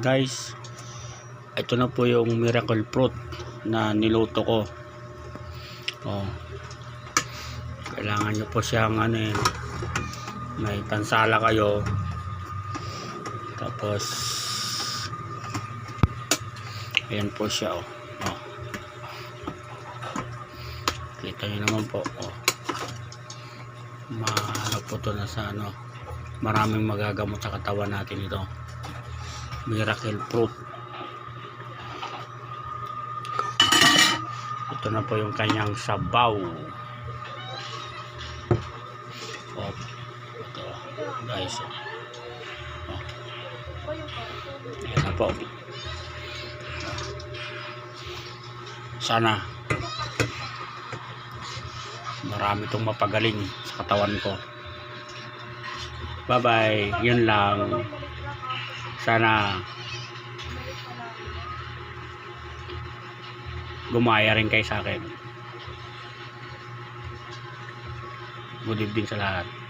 guys ito na po yung miracle fruit na niluto ko. Oh. Kailangan nyo po siyang ano eh may tansala kayo. Tapos ayan po siya oh, oh. kita nyo naman po oh. maano po to na sa ano maraming magagamot sa katawan natin ito miracle fruit. Ito na po yung kanyang sabaw. Oh, ito guys oh. Oh. Ayan po. Sana marami itong mapagaling sa katawan ko. Bye bye yun lang sana gumaya rin kayo sa akin. Good evening sa lahat